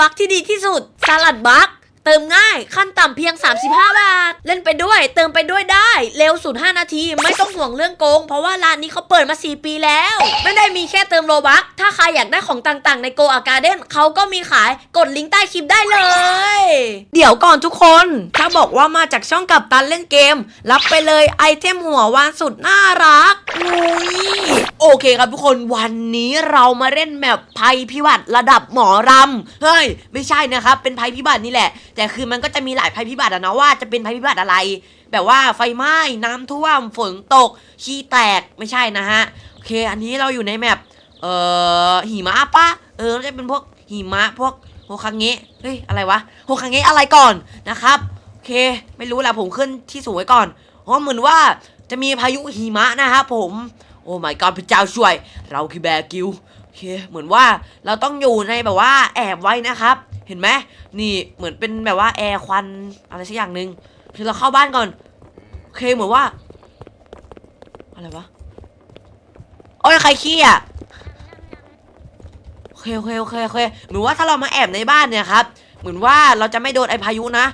บัคที่ดีที่สุดสลัดบัค เติมง่ายขั้นต่ำเพียง 35 บาท เล่นไปด้วย เติมไปด้วยได้ เร็วสุด 5 นาที ไม่ต้องห่วงเรื่องโกง เพราะว่าร้านนี้เขาเปิดมา 4 ปีแล้ว ไม่ได้มีแค่เติมโลบัคถ้าใครอยากได้ของต่างๆ ในโกอาการ์เด้นเขาก็มีขายกดลิงก์ใต้คลิปได้เลย เดี๋ยวก่อนทุกคน ถ้าบอกว่ามาจากช่องกับตันเล่นเกม รับไปเลยไอเทมหัววานสุดน่ารักอุ้ยโอเคครับทุกคนวันนี้เรามาเล่นแมปภัยพิบัติระดับหมอรำเฮ้ยไม่ใช่นะครับเป็นภัยพิบัตินี่แหละแต่คือมันก็จะมีหลายภัยพิบัติอะนะว่าจะเป็นภัยพิบัติอะไร แบบว่าไฟไหม้น้ำท่วมฝนตกขี้แตกไม่ใช่นะฮะโอเค อันนี้เราอยู่ในแมปเอ่อหิมะปะเออน่าจะเป็นพวกหิมะพวกโฮคังเงะเฮ้ยอะไรวะโฮคังเงะอะไรก่อนนะครับโอเค ไม่รู้แหละผมขึ้นที่สูงไว้ก่อนอ๋อเหมือนว่าจะมีพายุหิมะนะครับผมโอ้ my god พระเจ้าช่วย เราคือแบกิลโอเคเหมือนว่าเราต้องอยู่ในแบบว่าแอบไว้นะครับ เห็นไหมนี่เหมือนเป็นแบบว่าแอร์ควันอะไรสักอย่างหนึ่งคือเราเข้าบ้านก่อนโอเคเหมือนว่า อะไรวะโอ้ยใครขี้อะโอเคโอเคโอเคโอเคเหมือนว่าถ้าเรามาแอบในบ้านเนี่ยครับ เหมือนว่าเราจะไม่โดนไอพายุนะ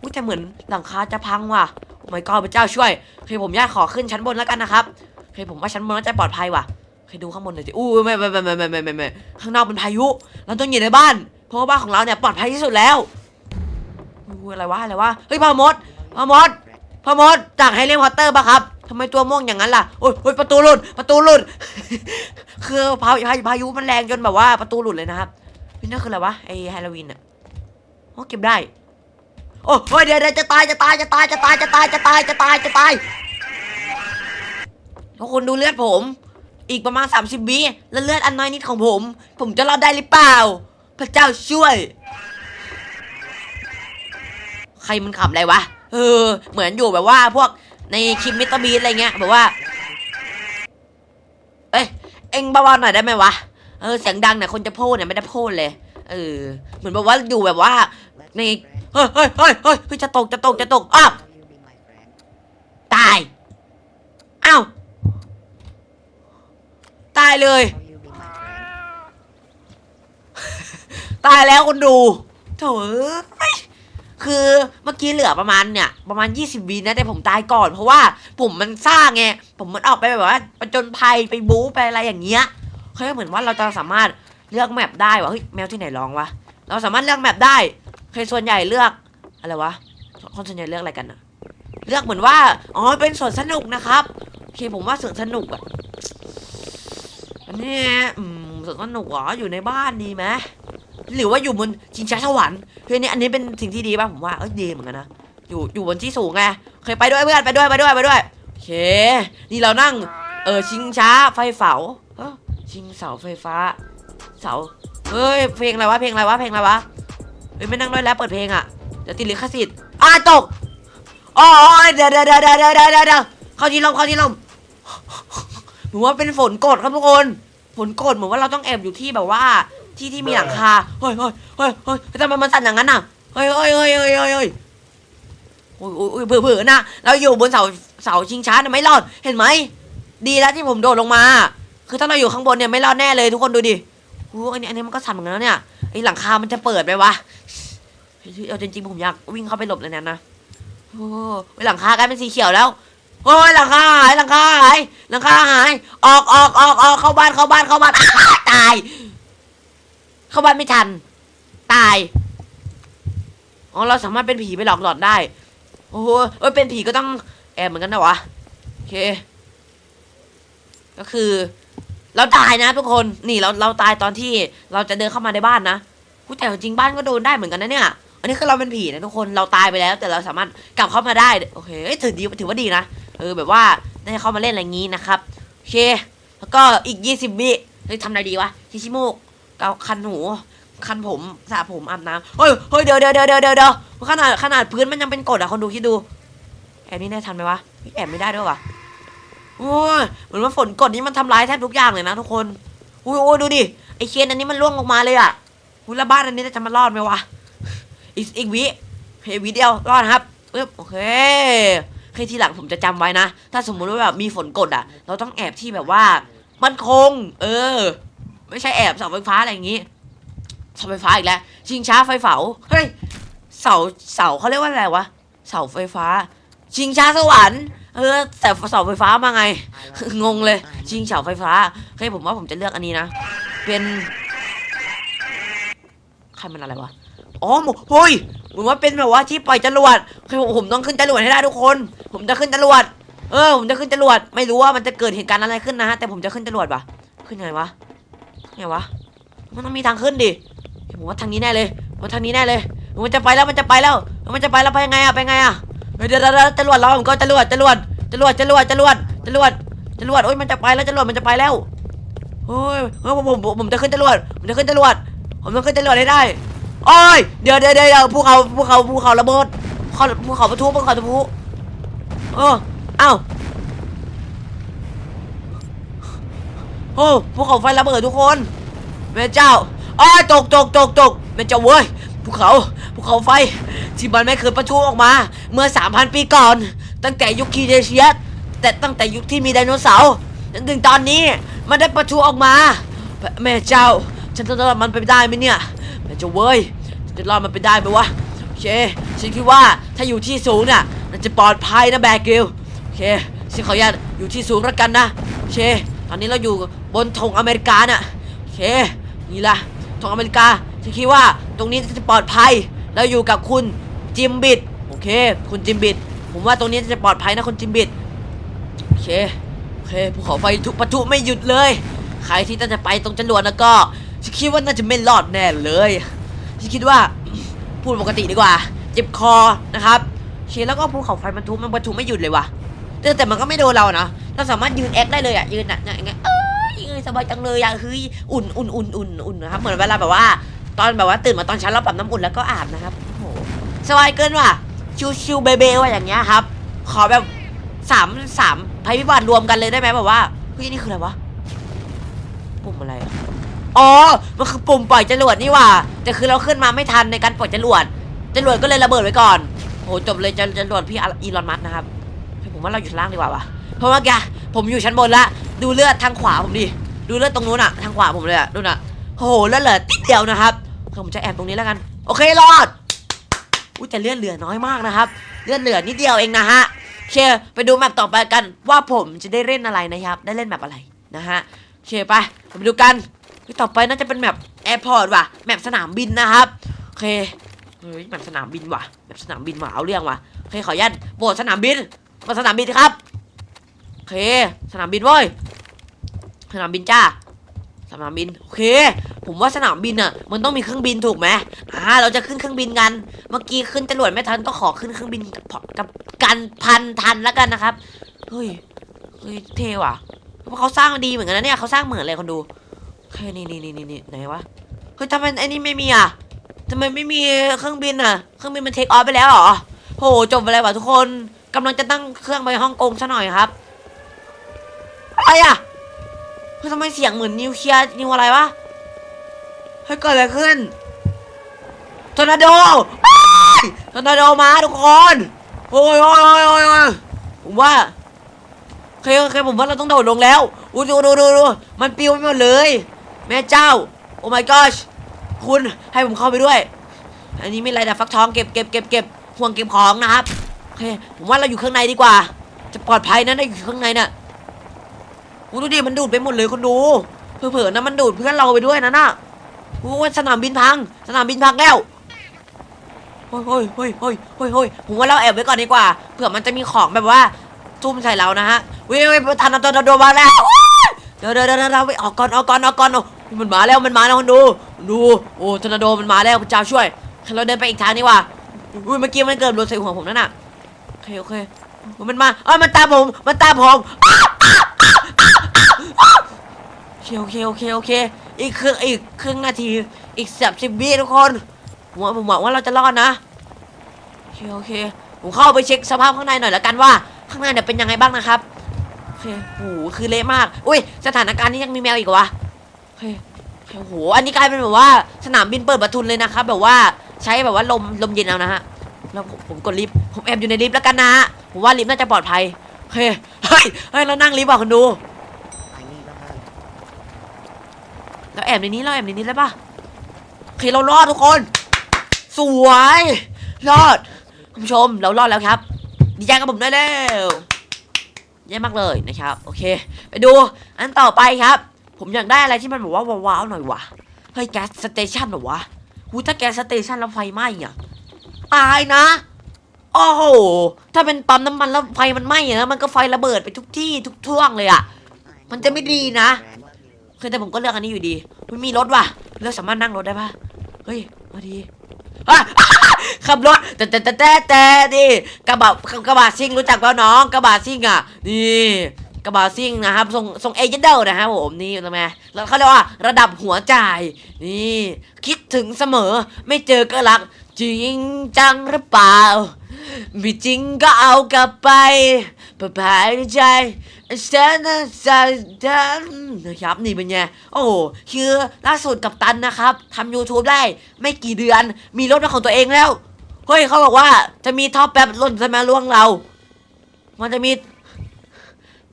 อุ้ยแต่เหมือนหลังคาจะพังว่ะโอ้ my god พระเจ้าช่วยโอเคผมญาติขอขึ้นชั้นบนแล้วกันนะครับโอเคผมว่าชั้นบนน่าจะปลอดภัยว่ะโอเคดูข้างบนหน่อยสิอู้ไม่ไม่ไม่ไม่ไม่ไม่ข้างนอกเป็นพายุ เราต้องอยู่ในบ้าน เพราะว่าบ้านของเราเนี่ยปลอดภัยที่สุดแล้วอู้อะไรวะอะไรวะเฮ้ยพ่อมดพ่อมดพ่อมดจากไฮเลนพอตเตอร์ปะครับทำไมตัวม่วงอย่างนั้นล่ะโอ้ยประตูหลุดประตูหลุด คือพายุพายุพายุมันแรงจนแบบว่าประตูหลุดเลยนะครับนี่นั่นคืออะไรวะไอฮาโลวีนอะโอ้เก็บได้ โอ้โอ้ยเดี๋ยวเดี๋ยวจะตายจะตายจะตายจะตายจะตายจะตายจะตายจะตายทุกคนดูเลือดผม อีกประมาณ 30วิแล้วเลือดอันน้อยนิดของผม ผมจะรอดได้หรือเปล่า พระเจ้าช่วย ใครมันขำอะไรวะ เออ เหมือนอยู่แบบว่าพวกในคลิปมิสเตอร์บีอะไรเงี้ยแบบว่า เอ้ย เอ็งเบาๆหน่อยได้ไหมวะ เออ เสียงดังเนี่ยคนจะพูดเนี่ยไม่ได้พูดเลย เออ เหมือนแบบว่าอยู่แบบว่า ใน เฮ้ยเฮ้ยเฮ้ยเฮ้ยเฮ้ยจะตกจะตกจะตกอ้าวตาย อ้าว ตายเลย ตายแล้วคนดูโถเอ้ยคือเมื่อกี้เหลือประมาณเนี่ยประมาณ 20วินะแต่ผมตายก่อน เพราะว่าผมมันซ่าไงผมมันออกไปแบบว่าประจนภัยไปบู๊ไปอะไรอย่างเงี้ยเขาเหมือนว่าเราจะสามารถเลือกแมปได้วะเฮ้ยแมวที่ไหนร้องวะเราสามารถเลือกแมปได้เคยส่วนใหญ่เลือกอะไรวะคนส่วนใหญ่เลือกอะไรกันนะเลือกเหมือนว่าอ๋อเป็นสวนสนุกนะครับโอเคผมว่าสวนสนุกอะอันนี้อืมสวนสนุกเหรออยู่ในบ้านดีไหม หรือว่าอยู่บนชิงช้าสวรรค์คืออันนี้อันนี้เป็นสิ่งที่ดีป่ะผมว่าเอ้ยดีเหมือนกันนะอยู่อยู่บนที่สูงไงเคยไปด้วยเพื่อนไปด้วยไปด้วยไปด้วยโอเค นี่เรานั่งเออชิงช้าไฟเสาเออชิงเสาไฟฟ้า เสาเฮ้ยเพลงอะไรวะเพลงอะไรวะเพลงอะไรวะเฮ้ยไม่นั่งด้วยแล้วเปิดเพลงอะเดี๋ยวติดลิขสิทธิ์อ่าตกอ๋อเดี๋ยวเดี๋ยวเดี๋ยวเดี๋ยวเดี๋ยวเดี๋ยวเดี๋ยวเข้าที่ลมเข้าที่ลมเหมือนว่าเป็นฝนกดครับทุกคนฝนกดเหมือนว่าเราต้องแอบอยู่ที่แบบว่า ที่ที่มีหลังคาเฮ้ยเฮ้ยเฮ้ยเฮ้ยทำไมมันสั่นอย่างนั้นน่ะเฮ้ยเฮ้ยเฮ้ยเฮ้ยเฮ้ยเฮ้ยโอ้ยโอ้ยโอ้ยเบื่อเบื่อนะเราอยู่บนเสาเสาชิงช้าเนี่ยไม่รอดเห็นไหมดีแล้วที่ผมโดดลงมา คือถ้าเราอยู่ข้างบนเนี่ยไม่รอดแน่เลยทุกคนดูดิโอ้อันนี้อันนี้มันก็สั่นเหมือนกันนะเนี่ยไอหลังคามันจะเปิดไหมวะเฮ้ยเอาจริงๆผมอยากวิ่งเข้าไปหลบเลยเนยนะโอ้ยหลังคากลายเป็นสีเขียวแล้วโอ้ยหลังคาหายหลังคาหายหลังคาหาย ออกออกออกออกเข้าบ้านเข้าบ้านเข้าบ้านอ้าตาย เข้าบ้านไม่ทัน ตาย อ๋อ เราสามารถเป็นผีไปหลอกหลอนได้ โอ้โหเอ้ยเป็นผีก็ต้องแอบเหมือนกันนะวะ โอเค ก็คือ เราตายนะทุกคน นี่เราเราตายตอนที่เราจะเดินเข้ามาในบ้านนะพูแต่จริงบ้านก็โดนได้เหมือนกันนะเนี่ย อันนี้คือเราเป็นผีนะทุกคน เราตายไปแล้ว แต่เราสามารถกลับเข้ามาได้ โอเคเอถือดีถือว่าดีนะ เออแบบว่าได้เข้ามาเล่นอะไรงี้นะครับ โอเค แล้วก็อีกยี่สิบวิเฮ้ยทำอะไรดีวะชิชิมูก เกาคันหูคันผมสระผมอาบน้ำเฮ้ยเฮ้ยเดี๋ยวเดี๋ยวเดี๋ยวเดี๋ยวเดี๋ยวขนาดขนาดพื้นมันยังเป็นกรดอะคนดูคิดดู แอบนี่ได้ทันไหมวะแอบไม่ได้ด้วยวะโอ้ยเหมือนว่าฝนกรดนี้มันทำร้ายแทบทุกอย่างเลยนะทุกคนอุ้ยโอ้ยดูดิไอเคนอันนี้มันร่วงลงมาเลยอะอุ้ยแล้วบ้านอันนี้จะมารอดไหมวะอีกอีกวิเฮ้ยวิเดียวรอดครับปึ๊บโอเคโอเคทีหลังผมจะจำไว้นะ ถ้าสมมุติว่าแบบมีฝนกดอะ เราต้องแอบที่แบบว่า มันคง เออ ไม่ใช่แอบเสาไฟฟ้าอะไรอย่างงี้เสาไฟฟ้าอีกแล้วชิงช้าไฟเฝาเฮ้ยเสาเสาเขาเรียกว่าอะไรวะเสาไฟฟ้า ชิงช้าสวรรค์เออแต่เสาไฟฟ้ามาไง งงเลย ชิงเสาไฟฟ้าเฮ้ยผมว่าผมจะเลือกอันนี้นะเป็นใครมันอะไรวะอ๋อหมูเฮ้ยผมว่าเป็นแบบว่าที่ปล่อยจรวดเฮ้ยผมต้องขึ้นจรวดให้ได้ทุกคน ผมจะขึ้นจรวด เออ ผมจะขึ้นจรวด ไม่รู้ว่ามันจะเกิดเหตุการณ์อะไรขึ้นนะฮะ แต่ผมจะขึ้นจรวดปะขึ้นไงวะ ไงวะ มันต้องมีทางขึ้นดิผมว่าทางนี้แน่เลยผมว่าทางนี้แน่เลย มันจะไปแล้วมันจะไปแล้ว มันจะไปแล้วไปยังไงอะไปไงอะเดี๋ยวเดี๋ยวเดี๋ยวจรวดเราผมก็จรวดจรวดจรวดจรวดจรวดจรวดจรวดโอ้ยมันจะไปแล้วจรวดมันจะไปแล้วโอ้ยเฮ้ยผมผมผมจะขึ้นจรวดผมจะขึ้นจรวดผมต้องขึ้นจรวดให้ได้โอ้ยเดี๋ยวเดี๋ยวเดี๋ยวภูเขาภูเขาภูเขาระเบิดภูเขาภูเขาปะทุภูเขาปะทุเออเอ้า โอ้ภูเขาไฟระเบิดทุกคนแม่เจ้าอ้อตกตกตกตกแม่เจ้าเว้ยภูเขาภูเขาไฟที่มันไม่เคยประทุออกมา เมื่อ 3,000 ปีก่อน ตั้งแต่ยุคคีเดเชียสแต่ตั้งแต่ยุคที่มีไดโนเสาร์จนถึงตอนนี้มันได้ประทุออกมา แม่เจ้า ฉันจะรอดมันไปได้ไหมเนี่ยแม่เจ้าเว้ยจะรอดมันไปได้ไหมวะโอเคฉันคิดว่าถ้าอยู่ที่สูงน่ะมันจะปลอดภัยนะแบกกิลโอเคฉันขออนุญาตอยู่ที่สูงแล้วกันนะโอเค ตอนนี้เราอยู่บนธงอเมริกาน่ะโอเคนี่ละธงอเมริกาฉันคิดว่าตรงนี้จะปลอดภัยแล้วอยู่กับคุณจิมบิดโอเค คุณจิมบิดผมว่าตรงนี้จะปลอดภัยนะคุณจิมบิดโอเคโอเคภูเขาไฟทุกปะทุไม่หยุดเลย ใครที่จะไปตรงจรวดแล้วก็ฉันคิดว่าน่าจะไม่รอดแน่เลยฉันคิดว่าพูดปกติดีกว่า เจ็บคอนะครับโอเคแล้วก็ภูเขาไฟมันทุมันปะทุไม่หยุดเลยว่ะแต่แต่มันก็ไม่โดนเรานะ เราสามารถยืนแอคได้เลยอะยืนอะอย่างเงี้ยเอ้ยเอ้ยสบายจังเลยอะเฮ้ยอุ่นอุ่นอุ่นอุ่นอุ่นนะครับเหมือนเวลาแบบว่า ตอนแบบว่าตื่นมาตอนเช้าเราปรับน้ำอุ่นแล้วก็อาบนะครับโอ้โหสบายเกินว่ะชิวชิวเบเบว่าอย่างเงี้ยครับ ขอแบบสามสามภัยพิบัติรวมกันเลยได้ไหมแบบว่าเฮ้ยนี่คืออะไรวะปุ่มอะไรอ๋อ มันคือปุ่มปล่อยจรวดนี่ว่ะแต่คือเราขึ้นมาไม่ทันในการปล่อยจรวดจรวดก็เลยระเบิดไว้ก่อนโหจบเลยจรวดพี่อีลอนมัสนะครับผมว่าเราอยู่ชั้นล่างดีกว่าวะ เพราะว่าแกผมอยู่ชั้นบนละดูเลือดทางขวาผมดิดูเลือดตรงนู้นอะทางขวาผมเลยอะดูน่ะโอ้โหเลือดเหลือติดเดียวนะครับผมจะแอบตรงนี้แล้วกัน โอเครอดอุ้ยแต่เลือดเหลือน้อยมากนะครับ เลือดเหลือนิดเดียวเองนะฮะโอเคไปดูแมปต่อไปกันว่าผมจะได้เล่นอะไรนะครับ ได้เล่นแมปอะไรนะฮะโอเคไปไปดูกันต่อไปน่าจะเป็นแมปแอร์พอร์ตว่ะแมปสนามบินนะครับโอเคเฮ้ยแมปสนามบินว่ะแมปสนามบินว่ะเอาเรื่องว่ะโอเคขออนุญาตโบสสนามบินโบสสนามบินครับ เค สนามบินเว้ย สนามบินจ้า สนามบิน โอเค ผมว่าสนามบินอะ มันต้องมีเครื่องบินถูกไหมอ่า เราจะขึ้นเครื่องบินกัน เมื่อกี้ขึ้นจรวดไม่ทันก็ขอขึ้นเครื่องบินกับกันพันทันแล้วกันนะครับ เฮ้ย เฮ้ย เท่ว่ะเพราะเขาสร้างดีเหมือนกันนะเนี่ยเขาสร้างเหมือนเลยคนดูเฮ้ยนี่นี่นี่นี่ไหนวะ เฮ้ยทำไมไอ้นี่ไม่มีอะทำไมไม่มีเครื่องบินอะ เครื่องบินมันเทคออฟไปแล้วเหรอโหจบไปเลยวะทุกคนกำลังจะตั้งเครื่องไปฮ่องกงซะหน่อยครับ อะไรอะเฮ้ยทำไมเสียงเหมือนนิวเคลียร์นิวอะไรวะเฮ้ยเกิดอะไรขึ้นทอร์นาโดอ้ายทอร์นาโดมาทุกคนโอ้ยโอ้ยโอ้ยโอ้ยโอ้ยผมว่าโอเคโอเคผมว่าเราต้องโดดลงแล้วอู้ดูดูดูดูมันปิวไปหมดเลย แม่เจ้า โอ้ my gosh คุณให้ผมเข้าไปด้วย อันนี้ไม่ไรแต่ฟักทองเก็บเก็บเก็บเก็บห่วงเก็บของนะครับโอเคผมว่าเราอยู่ข้างในดีกว่า จะปลอดภัยนะได้อยู่ข้างในน่ะ อ้ดูดิมันดูดไปหมดเลยคนดูเผลอๆนะมันดูดเพื่อนเราไปด้วยนะน่ะโอ้ยสนามบินพัง สนามบินพังแล้วเฮ้ยเฮ้ยเฮ้ยเฮ้ยเฮ้ยเฮ้ยผมว่าเราแอบไว้ก่อนดีกว่าเผื่อมันจะมีของแบบว่าทุ่มใส่เรานะฮะว้ยเว้ยทันตัวโดนมาแล้วเดี๋ยวเดี๋ยวเดี๋ยวเดี๋ยวออกก่อนออกก่อนออกก่อนโอ้มันมาแล้วมันมาแล้วคนดูดูโอ้ทนาโดมันมาแล้วพระเจ้าช่วยเราเดินไปอีกทางนี่ว่าอุ้ยเมื่อกี้มันเกิดโดนใส่หัวผมนั่นน่ะโอเคโอเคมันมาเอ้ยมันตามผมมันตามผม คโอเคโอเคโอเค อีกครึ่งอีกครึ่งนาที อีกสิบสิบวิทุกคนผมว่าผมหวังว่าเราจะรอดนะโอเคโอเคผมเข้าไปเช็คสภาพข้างในหน่อยแล้วกันว่า ข้างในเนี่ยเป็นยังไงบ้างนะครับโอเคโอ้โหคือเละมากอุ้ยสถานการณ์นี้ยังมีแมวอีกวะโอเคโอ้โหอันนี้กลายเป็นแบบว่าสนามบินเปิดประทุนเลยนะครับแบบว่าใช้แบบว่าลมลมเย็นเอานะฮะแล้วผมผมกดลิฟต์ผมแอบอยู่ในลิฟต์แล้วกันนะฮะผมว่าลิฟต์น่าจะปลอดภัยโอเคเฮ้ยเฮ้ยเรานั่งลิฟต์อะคุณดู ไอ้นี่ก็ได้ เราแอบในนี้เราแอบในนี้ได้ปะโอเคเรารอดทุกคน สวยรอดคุณผู้ชมเรารอดแล้วครับดีใจกับผมได้แล้วเยี่มากเลยนะครับ โอเค ไปดูอันต่อไปครับ ผมอยากได้อะไรที่มันแบบว่าว้าวๆหน่อยวะเฮ้ยแก๊สสเตชันหรอวะหูถ้าแก๊สสเตชันแล้วไฟไหม้อะตายนะโอ้โหถ้าเป็นปั๊มน้ำมันแล้วไฟมันไหม้อะนะมันก็ไฟระเบิดไปทุกที่ทุกท่วงเลยอะมันจะไม่ดีนะ คือแต่ผมก็เลือกอันนี้อยู่ดี มันมีรถว่ะเลือกสามารถนั่งรถได้ปะเฮ้ยมาดีขับรถแต่แต่แต่แต่แต่ดิกระบะกระบะซิ่งรู้จักเปล่าน้องกระบะซิ่งอะนี่กระบะซิ่งนะครับทรงทรงเอเจนเดลนะครับผมนี่ทำไมแล้วเขาเรียกว่าระดับหัวใจนี่คิดถึงเสมอไม่เจอก็รัก จริงจังหรือเปล่าไม่จริงก็เอากลับไปปิดเผยใจ ฉันน่ะจะดันนะครับนี่เป็นไงโอ้โหคือล่าสุดกับตันนะครับทำ YouTube ได้ไม่กี่เดือน มีรถเป็นของตัวเองแล้ว เฮ้ยเขาบอกว่าจะมีท็อปแป๊บล่นจะมาล่วงเรา มันจะมี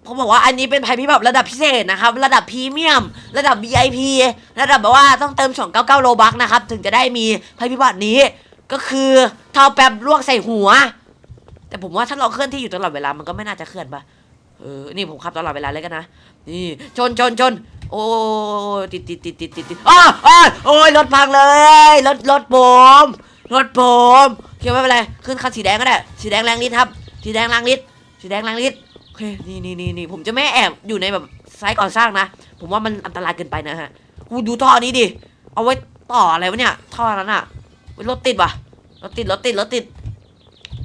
เขาบอกว่าอันนี้เป็นภัยพิบัติระดับพิเศษนะครับ ระดับพรีเมียม ระดับ VIP ระดับแบบว่าต้องเติม 299 โลบักนะครับ ถึงจะได้มีภัยพิบัตินี้ ก็คือท็อปแป๊บลวกใส่หัว แต่ผมว่าถ้าเราเคลื่อนที่อยู่ตลอดเวลามันก็ไม่น่าจะเคลื่อนปะ เออ นี่ผมขับตลอดเวลาเลยกันนะ นี่ชนชนชน โอ้ติดติดติดติดติดติดอ้าอ้าโอ้ยรถพังเลย รถรถผมรถผมโอเคไม่เป็นไร ขึ้นคันสีแดงก็ได้ สีแดงแรงฤทธิ์ครับ สีแดงแรงฤทธิ์สีแดงแรงฤทธิ์โอเค นี่นี่นี่นี่ผมจะไม่แอบอยู่ในแบบไซต์ก่อสร้างนะ ผมว่ามันอันตรายเกินไปนะฮะกูดูท่อนี้ดิ เอาไว้ต่ออะไรวะเนี่ย ท่อนั้นอะเว้รถติดว่ะ รถติด รถติด รถติด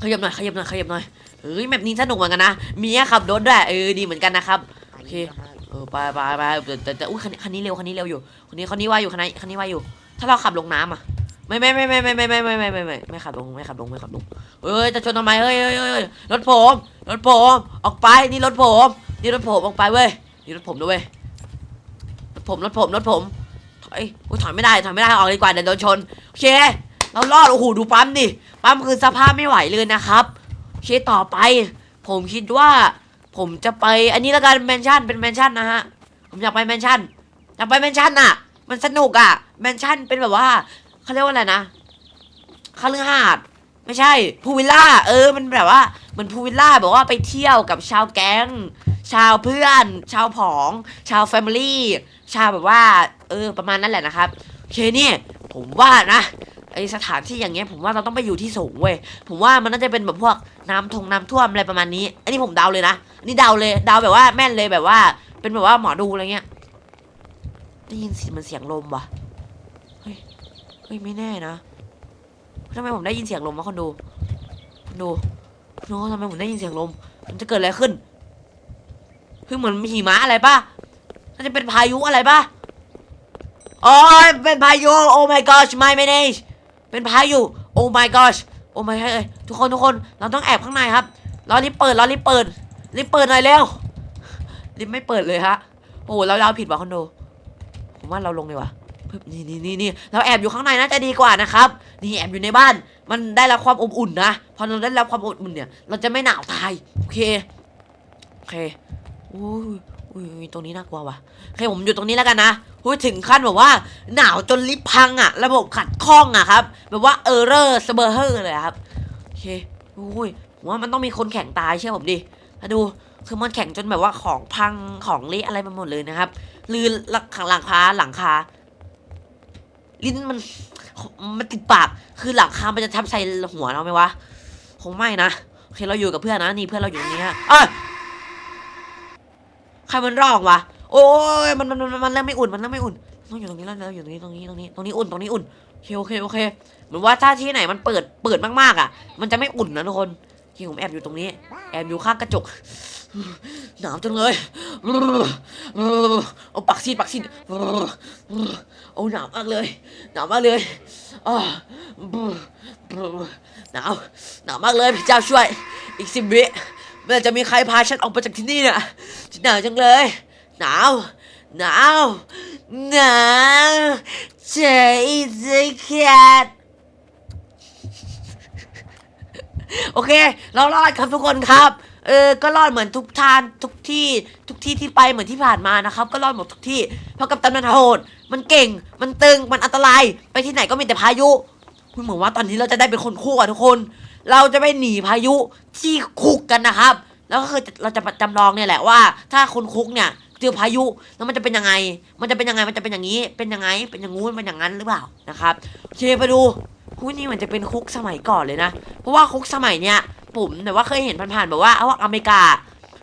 ขยับหน่อย ขยับหน่อย ขยับหน่อย เฮ้ยแบบนี้สนุกเหมือนกันนะมีขับรถด้วยเออดีเหมือนกันนะครับโอเคเออไปไปไปแต่แต่อุ้ยคันคันนี้เร็วคันนี้เร็วอยู่คันนี้คันนี้ว่าอยู่คันนี้คันนี้ว่าอยู่ ถ้าเราขับลงน้ำอะไม่ไม่ไม่ไม่ไม่ไม่ไม่ไม่ไม่ไม่ไม่ไม่ขับลงไม่ขับลงไม่ขับลงเอ้ยจะชนทำไมเฮ้ยเฮ้ยเฮ้ยรถผมรถผมออกไปนี่รถผมนี่รถผมออกไปเว้ยนี่รถผมด้วยเว้ยรถผมรถผมรถผมถอยอุ้ยถอยไม่ได้ถอยไม่ได้ออกดีกว่าเดี๋ยวโดนชนโอเคเรารอดโอ้โหดูปั๊มดิปั๊มคือสภาพไม่ไหวเลยนะครับ เคต่อไป ผมคิดว่า ผมจะไปอันนี้แล้วกันแมนชั่นเป็นแมนชั่นนะฮะ ผมอยากไปแมนชั่นอยากไปแมนชั่นอะ มันสนุกอะแมนชั่นเป็นแบบว่าเขาเรียกว่าอะไรนะคาลือหาดไม่ใช่พูลวิลล่าเออมันแบบว่าเหมือนพูลวิลล่าแบบว่าไปเที่ยวกับชาวแก๊ง ชาวเพื่อน ชาวผอง ชาวแฟมิลี่ ชาวแบบว่า เออประมาณนั้นแหละนะครับ โอเคเนี่ยผมว่านะ ไอสถานที่อย่างเงี้ยผมว่าเราต้องไปอยู่ที่สูงเว้ยผมว่ามันน่าจะเป็นแบบพวกน้ำทงน้ำท่วมอะไรประมาณนี้ อันนี้ผมเดาเลยนะอันนี่เดาเลยเดาแบบว่าแม่นเลยแบบว่า เป็นแบบว่าหมอดูอะไรเงี้ยได้ยินเสียงมันเสียงลมว่ะเฮ้ยเฮ้ยไม่แน่นะทำไมผมได้ยินเสียงลมวะคนดูคนดูคนดูทำไมผมได้ยินเสียงลม มันจะเกิดอะไรขึ้นคือเหมือนมีหิมะอะไรป่ะน่าจะเป็นพายุอะไรป่ะอ้ยเป็นพายุโอ้ my gosh my manage เป็นพายุโอ้ my gosh โอ้ my เอ้ยทุกคนทุกคนเราต้องแอบข้างในครับรอรีบเปิดรอรีบเปิดรีบเปิดหน่อยเร็วรีบไม่เปิดเลยฮะโอ้เราเราผิดว่ะคอนโดผมว่าเราลงดีกว่านี่นี่นี่นี่เราแอบอยู่ข้างในน่าจะดีกว่านะครับ นี่แอบอยู่ในบ้าน มันได้รับความอบอุ่นนะ พอเราได้รับความอบอุ่นเนี่ย เราจะไม่หนาวตาย โอเค โอเคอุ้ยอุ้ย อุ้ยตรงนี้น่ากลัวว่ะโอเคผมอยู่ตรงนี้แล้วกันนะอุ้ยถึงขั้นแบบว่า หนาวจนลิฟต์พังอะระบบขัดข้องอะครับ แบบว่าเออร์เรอร์สเบอร์เฮอร์เลยครับโอเคอุ้ยผมว่ามันต้องมีคนแข่งตายเชื่อผมดิมาดูคือมันแข่งจนแบบว่าของพังของเละอะไรไปหมดเลยนะครับลือหลังหลังคาหลังคาลิ้นมันมันติดปากคือหลังคา มันจะทับใส่หัวเราไหมวะ คงไม่นะ โอเค เราอยู่กับเพื่อนนะ นี่เพื่อนเราอยู่ตรงนี้ฮะเอ้ย ใครมันร้องวะโอ้ยมันมันมันมันเริ่มไม่อุ่นมันเริ่มไม่อุ่นต้องอยู่ตรงนี้แล้วเราอยู่ตรงนี้ตรงนี้ตรงนี้ตรงนี้อุ่นตรงนี้อุ่นโอเคโอเคโอเคเหมือนว่าถ้าที่ไหนมันเปิดเปิดมากๆอะ มันจะไม่อุ่นนะทุกคนโอเคผมแอบอยู่ตรงนี้ แอบอยู่ข้างกระจกหนาวจังเลยเอาปักซีดปักซีดโอ้หนาวมากเลย หนาวมากเลยอ้าหนาวหนาวมากเลยพระเจ้าช่วยอีกสิบวิ เมื่อจะมีใครพาฉันออกไปจากที่นี่เนี่ยหนาวจังเลย หนาว หนาว หนาวใจจะขาดโอเค เรารอดครับทุกคนครับ เออ ก็รอดเหมือนทุกทานทุกที่ทุกที่ที่ไปเหมือนที่ผ่านมานะครับ ก็รอดหมดทุกที่ เพราะกัปตันมันโหด มันเก่ง มันตึง มันอันตราย ไปที่ไหนก็มีแต่พายุคุณเหมือนว่าตอนนี้เราจะได้เป็นคนคู่อะทุกคน เราจะไปหนีพายุที่คุกกันนะครับ แล้วก็คือเราจะจำลองเนี่ยแหละว่า ถ้าคนคุกเนี่ยเจอพายุแล้วมันจะเป็นยังไง มันจะเป็นยังไง มันจะเป็นอย่างนี้ เป็นยังไง เป็นอย่างงู้นเป็นอย่างนั้นหรือเปล่านะครับเคไปดูคุกนี่มันจะเป็นคุกสมัยก่อนเลยนะ เพราะว่าคุกสมัยเนี้ยผมแต่ว่าเคยเห็นผ่านๆแบบว่าเอาว่าอเมริกา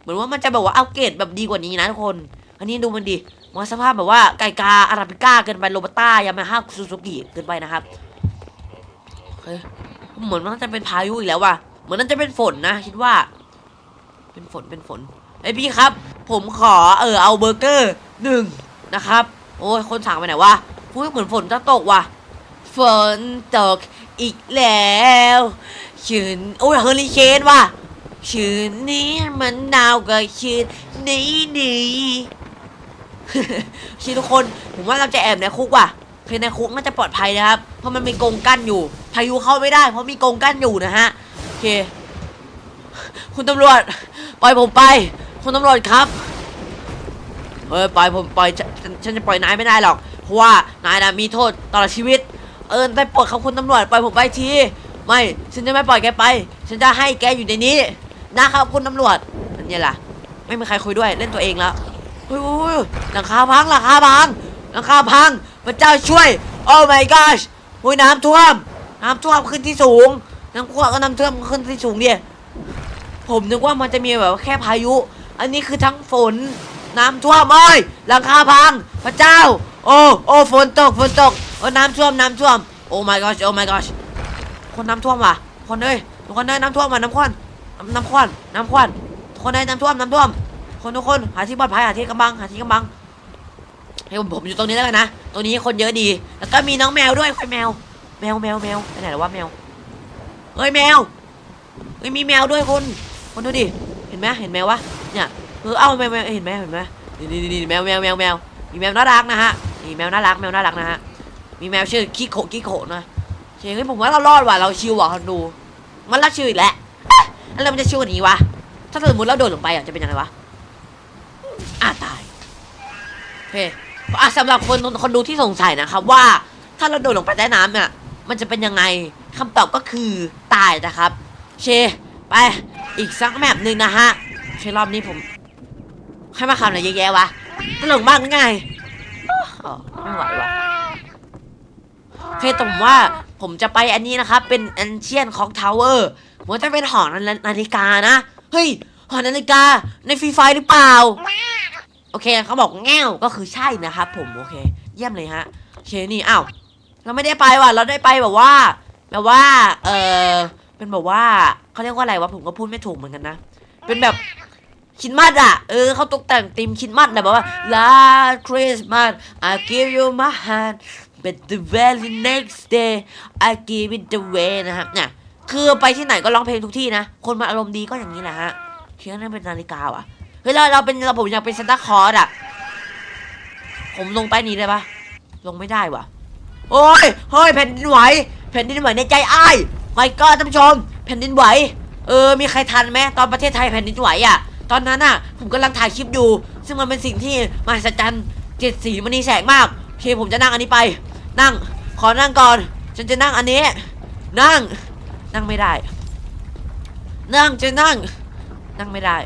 เหมือนว่ามันจะแบบว่าเอัปเกรดแบบดีกว่านี้นะทุกคน อันนี้ดูมันดิมันสภาพแบบว่าไก่กาอาราบิก้าเกินไปโรบัสต้ายามาฮ่าซูซูกิเกินไปนะครับเฮ้ย เหมือนมันจะเป็นพายุอีกแล้วว่ะ เหมือนนั่นจะเป็นฝนนะ คิดว่า เป็นฝนเป็นฝนไอพี่ครับ ผมขอเออเอาเบอร์เกอร์หนึ่งนะครับ โอ้ยคนสั่งไปไหนวะพูดเหมือนฝนจะตกว่ะ ฝนตกอีกแล้วคืนโอ้ยเฮอริเคนว่ะคืนนี้มันหนาวกว่าคืนนี้นี่ชีทุกคนผมว่าเราจะแอบในคุกว่ะคือในคุกน่าจะปลอดภัยนะครับ เพราะมันมีกรงกั้นอยู่ พายุเข้าไม่ได้ เพราะมีกรงกั้นอยู่นะฮะโอเค คุณตำรวจปล่อยผมไป คุณตำรวจครับเฮ้ยปล่อยผมปล่อยฉันฉันจะปล่อยนายไม่ได้หรอกเพราะว่านายนะมีโทษตลอดชีวิต เออได้โปรดครับคุณตำรวจปล่อยผมไปทีไม่ฉันจะไม่ปล่อยแกไป ฉันจะให้แกอยู่ในนี้นะครับคุณตำรวจนั่นไงล่ะ ไม่มีใครคุยด้วยเล่นตัวเองแล้วอุ้ยอุ้ยอุ้ยหลังคาพังหลังคาพังหลังคาพังพระเจ้าช่วย โอ้ my gosh อุ้ยน้ำท่วม น้ำท่วมขึ้นที่สูง น้ำท่วมก็น้ำท่วมขึ้นที่สูงเนี่ยผมนึกว่ามันจะมีแบบแค่พายุ อันนี้คือทั้งฝน น้ำท่วมเอ้ยหลังคาพัง พระเจ้า โอ้โอ้ฝนตกฝนตกโอ้น้ำท่วมน้ำท่วมโอ้ my gosh โอ้ my gosh คนน้ำท่วมว่ะ คนเอ้ยทุกคนเอ้ยน้ำท่วมว่ะน้ำควันน้ำน้ำควันน้ำควันทุกคนเอ้ยน้ำท่วมน้ำท่วม คนทุกคนหาที่ปลอดภัยหาที่กำบังหาที่กำบังให้ผมผมอยู่ตรงนี้แล้วกันนะตรงนี้คนเยอะดี แล้วก็มีน้องแมวด้วยคุยแมว แมวแมวแมวไปไหนแล้ววะแมวเฮ้ยแมวเฮ้ยมีแมวด้วยคุณคนดูดิเห็นไหมเห็นแมววะเนี่ยเออเอ้าแมวแมวเห็นไหมเห็นไหมนี่นี่นี่แมวแมวแมวแมวมีแมวน่ารักนะฮะนี่แมวน่ารักแมวน่ารักนะฮะมีแมวชื่อคิโคคิโคนะเฮ้ยผมว่าเรารอดว่ะเราชิวว่ะคนดู มันรักชิวอีกแล้วอะไรมันจะชิวกว่านี้วะถ้าสมมติเราโดดลงไปอะจะเป็นยังไงวะอะตายโอเคอะสำหรับคนคนดูที่สงสัยนะครับว่าถ้าเราโดดลงไปใต้น้ำเนี่ย มันจะเป็นยังไงคำตอบก็คือตายนะครับเคไป อีกสักแมปหนึ่งนะฮะใช่รอบนี้ผมให้มาคำอะไรเยอะแยะวะตลกมากง่ายไม่ไหววะโอเคแต่ผมว่าผมจะไปอันนี้นะครับเป็นแอนเชียนของทาวเวอร์มันจะเป็นหอนานาฬิกานะ เฮ้ย หอนาฬิกาในฟรีไฟหรือเปล่า โอเคเขาบอกแง่วก็คือใช่นะครับผม โอเค เยี่ยมเลยฮะโอเคนี่อ้าว เราไม่ได้ไปว่ะ เราได้ไปแบบว่า แบบว่า เออเป็นแบบว่าเขาเรียกว่าอะไรวะผมก็พูดไม่ถูกเหมือนกันนะ เป็นแบบคริดมัดอะ เออเขาตกแต่งธีมคริดมัดนะแบบว่า Last Christmas I give you my hand but the very next day I give it away นะครับเนี่ยคือไปที่ไหนก็ร้องเพลงทุกที่นะ คนมาอารมณ์ดีก็อย่างนี้แหละฮะเชื่อนั่นเป็นนาฬิกาว่ะเฮ้ยเราเราเป็นเราผมอยากเป็นซานตาคลอสอะ ผมลงใต้นี้ได้ปะลงไม่ได้ว่ะ โอ้ยเฮ้ยแผ่นดินไหว แผ่นดินไหวในใจอ้ายไม่ก็ท่านผู้ชม แผ่นดินไหว เออ มีใครทันไหมตอนประเทศไทยแผ่นดินไหวอะ ตอนนั้นอะ ผมกำลังถ่ายคลิปอยู่ ซึ่งมันเป็นสิ่งที่มหัศจรรย์เจ็ดสีมณีแสงมากโอเคผมจะนั่งอันนี้ไป นั่ง ขอนั่งก่อน ฉันจะนั่งอันนี้ นั่ง นั่งไม่ได้ นั่งจะนั่ง นั่งไม่ได้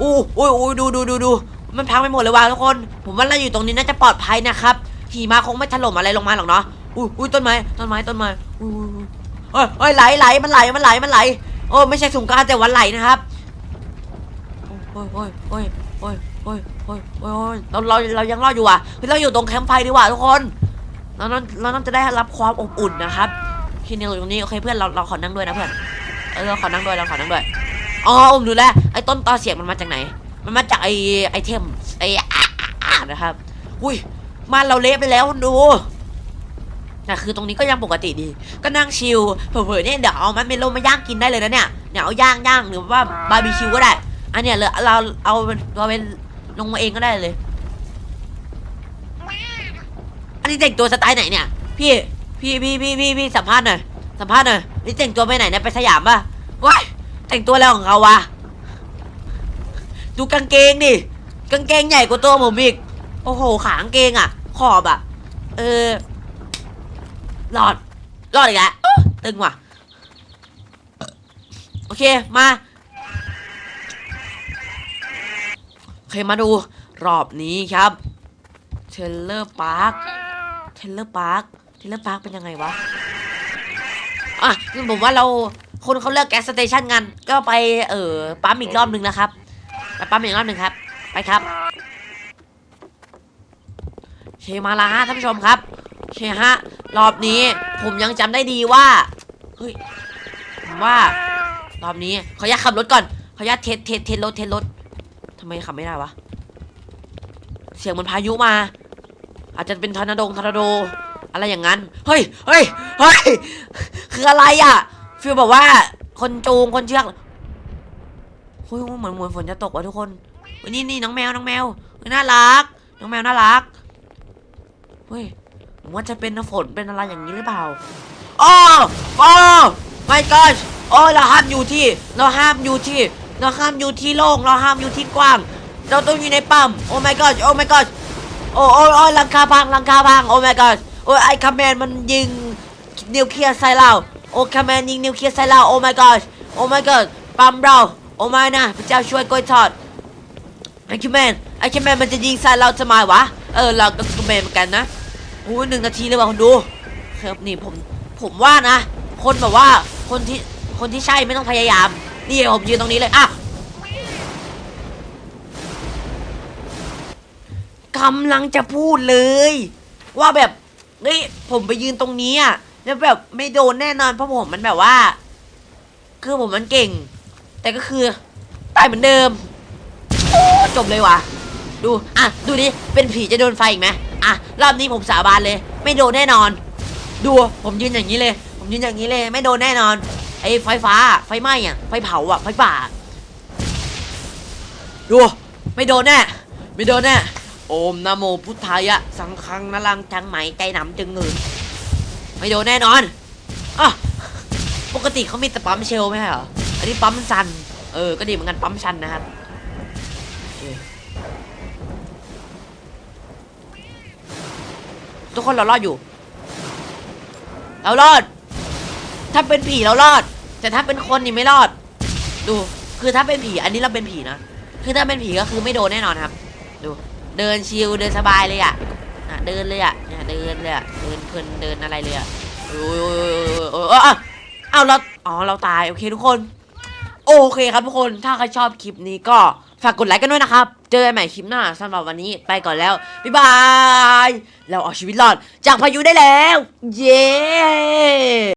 อู้อู้อู้ดูดูดูดูมันพังไปหมดเลยว่ะทุกคน ผมว่าเราอยู่ตรงนี้น่าจะปลอดภัยนะครับหิมะคงไม่ถล่มอะไรลงมาหรอกเนาะ อุ้ยอุ้ยต้นไม้ต้นไม้ต้นไม้อุ้ยโอ้ยโอ้ยไหลไหลมันไหลมันไหลมันไหลโอ้ไม่ใช่สุ่มการแต่วันไหลนะครับโอ้ยโอ้ยโอ้ยโอ้ยโอ้ยโอ้ยเราเราเรายังรอดอยู่อะเราอยู่ตรงแคมป์ไฟดีกว่าทุกคนเรานั่นเรานั่นจะได้รับความอบอุ่นนะครับที่นี่อยู่ตรงนี้โอเคเพื่อนเราเราขอนั่งด้วยนะเพื่อนเราขอนั่งด้วยเราขอนั่งด้วยอ๋อผมดูแลไอ้ต้นตอเสียงมันมาจากไหน มันมาจากไอ้ไอเทมไอ้นะครับ อุ้ยมาเราเละไปแล้วดู แต่คือตรงนี้ก็ยังปกติดี ก็นั่งชิลเผื่อๆเนี่ยเดี๋ยวเอามันเมโลมาย่างกินได้เลยนะเนี่ยเนี่ยเอาย่างย่างหรือว่าบาร์บีคิวก็ได้ อันเนี้ยเลยเราเอาเราเป็นลงมาเองก็ได้เลย อันนี้แต่งตัวสไตล์ไหนเนี่ย พี่พี่พี่พี่พี่พี่สัมภาษณ์หน่อยสัมภาษณ์หน่อยนี่แต่งตัวไปไหนเนี่ยไปสยามป่ะว้ายแต่งตัวอะไรของเขาวะดูกางเกงดิกางเกงใหญ่กว่าตัวผมอีกโอ้โหขากางเกงอะ ขอบอะ เออ รอด รอดอีกแล้วตึงว่ะ โอเค มา โอเค มาดู รอบนี้ครับเทเลอร์พาร์คเทเลอร์พาร์คเทเลอร์พาร์คเป็นยังไงวะ อะคือผมว่าเราคนเขาเลิกแก๊สสเตชันกัน ก็ไป เออปั๊มอีกรอบหนึ่งนะครับ ไปปั๊มอีกรอบหนึ่งครับ ไปครับโอเคมาละฮะท่านผู้ชมครับ เคฮะ รอบนี้ผมยังจำได้ดีว่า เฮ้ยผมว่า รอบนี้ขออนุญาตขับรถก่อน ขออนุญาตเทสเทสเทสรถเทสรถทำไมขับไม่ได้วะ เสียงเหมันพายุมา อาจจะเป็นทอร์นาโดทอร์นาโด อะไรอย่างนั้น เฮ้ย เฮ้ย เฮ้ย คืออะไรอะฟีลแบบว่า คนจูงคนเชือกเฮ้ยเหมือนเหมือนฝนจะตกว่ะทุกคนนี่นี่น้องแมวน้องแมวน่ารัก น้องแมวน่ารักเฮ้ย ผมว่าจะเป็นน้ำฝนเป็นอะไรอย่างนี้หรือเปล่าอ้ออ้อ my god โอ้เราห้ามอยู่ที่ เราห้ามอยู่ที่ เราห้ามอยู่ที่โล่งเราห้ามอยู่ที่กว้าง เราต้องอยู่ในปั๊มโอ้ my god โอ้ my god โอ้โอ้โอ้ลังคาพังลังคาพังโอ้ my god โอ้ไอ้คาแมนมันยิงนิวเคลียร์ใส่เราโอ้คาแมนยิงนิวเคลียร์ใส่เราโอ้ my god โอ้ my god ปั๊มเราโอ้ไม่นะพระเจ้าช่วยกล้วยทอดไอ้คิมแมนไอ้คิมแมนมันจะยิงใส่เราทำไมวะเออเราก็คิมแมนเหมือนกันนะ โอ้ยหนึ่งนาทีเลยว่ะคนดูครับนี่ผมผมว่านะ คนแบบว่าคนที่คนที่ใช่ไม่ต้องพยายาม นี่ผมยืนตรงนี้เลยอะกำลังจะพูดเลย ว่าแบบเฮ้ยผมไปยืนตรงนี้อะแล้วแบบไม่โดนแน่นอนเพราะผมมันแบบว่า คือผมมันเก่ง แต่ก็คือตายเหมือนเดิมจบเลยว่ะ ดู อะ ดูดิเป็นผีจะโดนไฟอีกไหม อะรอบนี้ผมสาบานเลย ไม่โดนแน่นอน ดูผมยืนอย่างนี้เลย ผมยืนอย่างนี้เลย ไม่โดนแน่นอนไอ้ไฟฟ้าไฟไหม้อะไฟเผาอะไฟป่า ดู ไม่โดนแน่ไม่โดนแน่โอมนโมพุทธายะ สังฆังนลังจังไหมใจหนำจึงเงินไม่โดนแน่นอนอะปกติเขามีแต่ปั๊มเชลไม่ใช่เหรออันนี้ปั๊มชันเออก็ดีเหมือนกันปั๊มชันนะครับโอเค ทุกคนเรารอดอยู่ เรารอด ถ้าเป็นผีเรารอด แต่ถ้าเป็นคนนี่ไม่รอด ดู คือถ้าเป็นผี อันนี้เราเป็นผีนะ คือถ้าเป็นผีก็คือไม่โดนแน่นอนครับ ดู เดินชิลเดินสบายเลยอะอะเดินเลยอะเนี่ยเดินเลยอะ เดินเพลินเดินอะไรเลยอะโอ้ยโอ้ยโอ้ยโอ้ยโอ้ยอะเอาเราอ๋อ เราตาย โอเคทุกคน โอเคครับทุกคน ถ้าใครชอบคลิปนี้ก็ฝากกดไลค์กันด้วยนะครับ เจอกันใหม่คลิปหน้าสำหรับวันนี้ไปก่อนแล้ว บ๊ายบาย เราเอาชีวิตรอดจากพายุได้แล้ว เย้